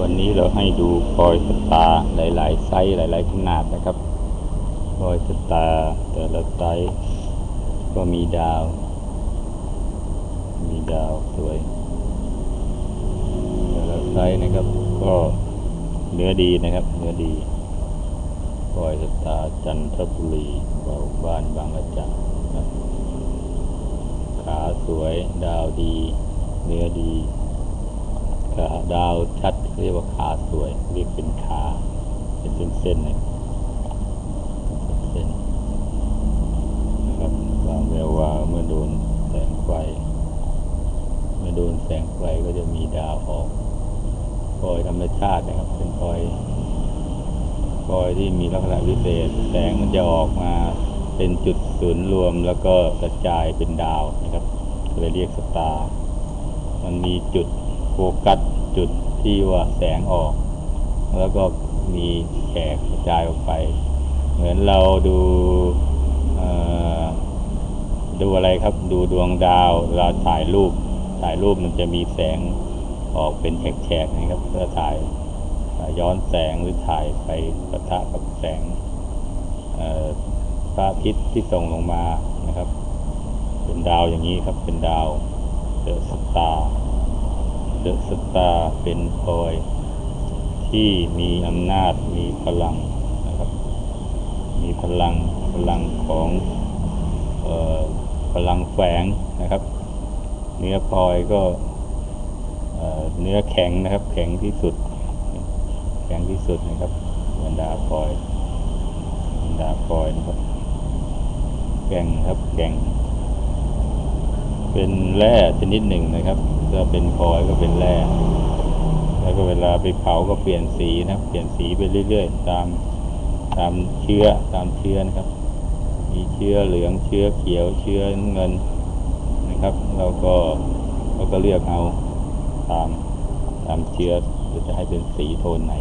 วันนี้เราให้ดูพลอยสตาร์หลาย ๆ ไซส์หลาย ๆ ขนาดนะครับพลอยสตาร์แต่ละไซส์ก็มีดาว มีดาวสวยแต่ละไซส์นะครับ ก็เนื้อดีนะครับ เนื้อดีพลอยสตาร์จันทบุรีเบาบ้านบางระจันขาสวย ดาวดี เนื้อดี ดาวชัดเรียกว่าขาสวย เรียกเป็นขา เป็นเส้นๆนะเป็นเส้นนะครับวางแวววาวเมื่อโดนแสงไฟ เมื่อโดนแสงไฟก็จะมีดาวออกพลอยธรรมชาตินะครับ เป็นพลอยพลอยที่มีลักษณะพิเศษ แสงมันจะออกมาเป็นจุดศูนย์รวมแล้วก็กระจายเป็นดาวนะครับเลยเรียกสตาร์มันมีจุด โฟกัสจุดที่ว่าแสงออก แล้วก็มีแขกกระจายออกไป เหมือนเราดูดูอะไรครับดูดวงดาวเวลาถ่ายรูป ถ่ายรูปมันจะมีแสงออกเป็นแฉกๆนะครับเพื่อถ่ายย้อนแสงหรือถ่ายไปปะทะกับแสงพระอาทิตย์ที่ส่งลงมานะครับ เป็นดาวอย่างนี้ครับเป็นดาวเดอะสตาร์ เดอะสตาร์เป็นพลอยที่มีอำนาจมีพลังนะครับ มีพลังพลังของเอ่อพลังแฝงนะครับ เนื้อพลอยก็เอ่อเนื้อแข็งนะครับ แข็งที่สุด แข็งที่สุดนะครับบรรดาพลอยบรรดาพลอยนะครับแข็งครับแข็ง เป็นแร่ชนิดหนึ่งนะครับถ้าเป็นพลอยก็เป็นแร่แล้วก็เวลาไปเผาก็เปลี่ยนสีนะครับเปลี่ยนสีไปเรื่อยๆ ตามตามเชื้อตามเชื้อนะครับ มีเชื้อเหลืองเชื้อเขียวเชื้อเงินนะครับเราก็เราก็เลือกเอาตามตามเชื้อว่าจะให้เป็นสีโทนไหน